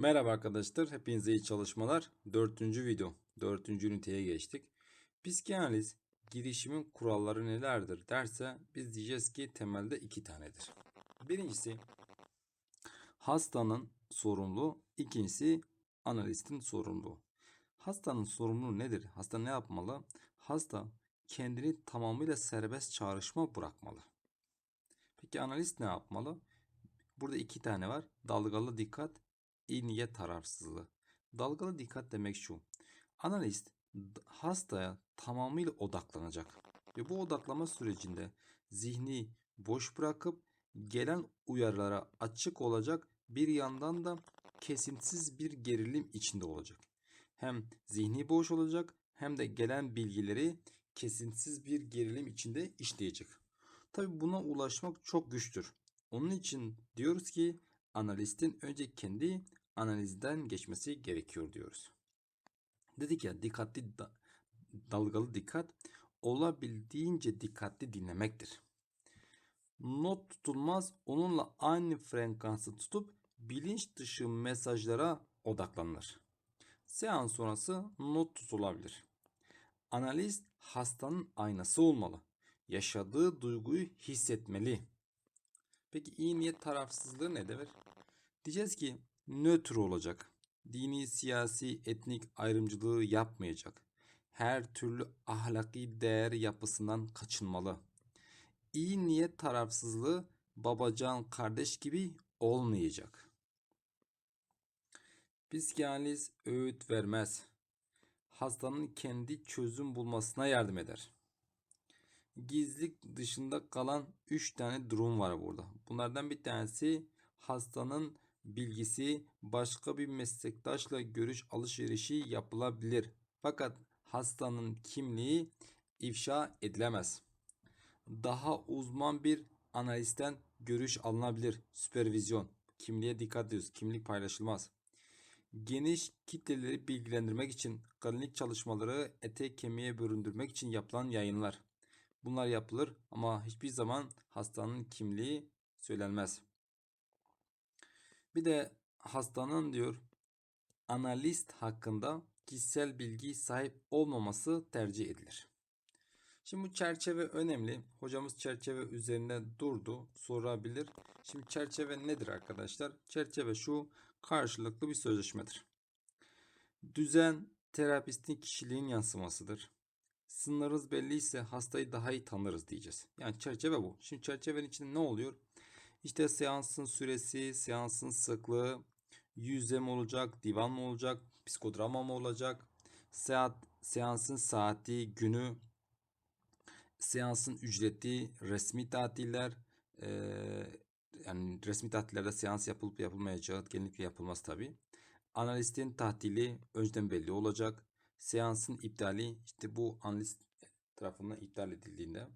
Merhaba arkadaşlar, hepinize iyi çalışmalar. Dördüncü video, dördüncü üniteye geçtik. Psikanaliz girişimin kuralları nelerdir derse biz diyeceğiz ki temelde iki tanedir. Birincisi hastanın sorumluluğu, ikincisi analistin sorumluluğu. Hastanın sorumluluğu nedir? Hasta ne yapmalı? Hasta kendini tamamıyla serbest çağrışma bırakmalı. Peki analist ne yapmalı? Burada iki tane var. Dalgalı dikkat, iyi niyet tarafsızlığı. Dalgalı dikkat demek şu. Analist hastaya tamamıyla odaklanacak. Ve bu odaklama sürecinde zihni boş bırakıp gelen uyarılara açık olacak. Bir yandan da kesintisiz bir gerilim içinde olacak. Hem zihni boş olacak hem de gelen bilgileri kesintisiz bir gerilim içinde işleyecek. Tabi buna ulaşmak çok güçtür. Onun için diyoruz ki analistin önce kendi analizden geçmesi gerekiyor diyoruz. Dedik ya dikkatli da- dalgalı dikkat olabildiğince dikkatli dinlemektir. Not tutulmaz onunla aynı frekansı tutup bilinç dışı mesajlara odaklanılır. Seans sonrası not tutulabilir. Analist hastanın aynası olmalı. Yaşadığı duyguyu hissetmeli. Peki iyi niyet tarafsızlığı ne demek? Diyeceğiz ki nötr olacak. Dini, siyasi, etnik ayrımcılığı yapmayacak. Her türlü ahlaki değer yapısından kaçınmalı. İyi niyet tarafsızlığı babacan kardeş gibi olmayacak. Psikanaliz öğüt vermez. Hastanın kendi çözüm bulmasına yardım eder. Gizlilik dışında kalan 3 tane durum var burada. Bunlardan bir tanesi hastanın bilgisi başka bir meslektaşla görüş alışverişi yapılabilir. Fakat hastanın kimliği ifşa edilemez. Daha uzman bir analistten görüş alınabilir. Süpervizyon. Kimliğe dikkat ediyoruz. Kimlik paylaşılmaz. Geniş kitleleri bilgilendirmek için klinik çalışmaları ete kemiğe büründürmek için yapılan yayınlar. Bunlar yapılır ama hiçbir zaman hastanın kimliği söylenmez. Bir de hastanın diyor analist hakkında kişisel bilgi sahip olmaması tercih edilir. Şimdi bu çerçeve önemli. Hocamız çerçeve üzerinde durdu. Sorabilir. Şimdi çerçeve nedir arkadaşlar? Çerçeve şu karşılıklı bir sözleşmedir. Düzen terapistin kişiliğin yansımasıdır. Sınırınız belli ise hastayı daha iyi tanırız diyeceğiz. Yani çerçeve bu. Şimdi çerçevenin içinde ne oluyor? İşte seansın süresi, seansın sıklığı, yüzde mi olacak, divan mı olacak, psikodrama mı olacak, seat, seansın saati, günü, seansın ücreti, resmi tatiller, eee, yani resmi tatillerde seans yapılıp yapılmayacağı genellikle yapılmaz tabi. Analistin tatili önceden belli olacak. Seansın iptali işte bu analist tarafından iptal edildiğinde